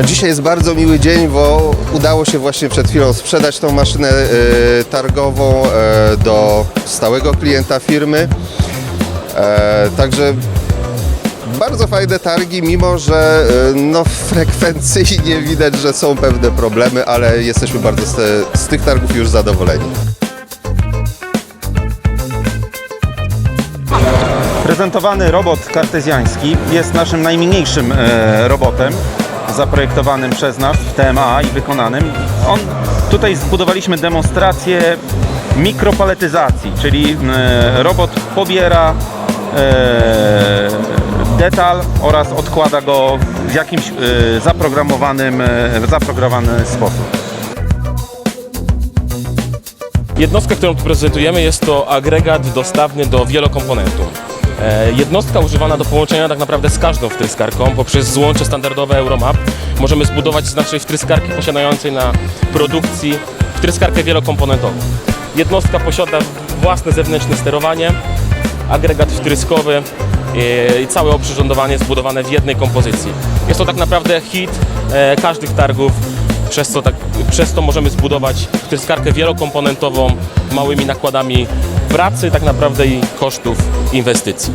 Dzisiaj jest bardzo miły dzień, bo udało się właśnie przed chwilą sprzedać tą maszynę e, targową e, do stałego klienta firmy. E, Także bardzo fajne targi, mimo że no, frekwencyjnie widać, że są pewne problemy, ale jesteśmy bardzo z, te, z tych targów już zadowoleni. Prezentowany robot kartezjański jest naszym najmniejszym robotem zaprojektowanym przez nas w TMA i wykonanym. On, tutaj zbudowaliśmy demonstrację mikropaletyzacji, czyli e, robot pobiera e, detal oraz odkłada go w jakimś e, zaprogramowanym, zaprogramowany sposób. Jednostka, którą tu prezentujemy jest to agregat dostawny do wielokomponentu. E, Jednostka używana do połączenia tak naprawdę z każdą wtryskarką poprzez złącze standardowe Euromap możemy zbudować z naszej wtryskarki posiadającej na produkcji wtryskarkę wielokomponentową. Jednostka posiada własne zewnętrzne sterowanie, agregat wtryskowy e, i całe oprzyrządowanie zbudowane w jednej kompozycji. Jest to tak naprawdę hit e, każdych targów, przez co, tak, przez to możemy zbudować wtryskarkę wielokomponentową małymi nakładami pracy tak naprawdę i kosztów inwestycji.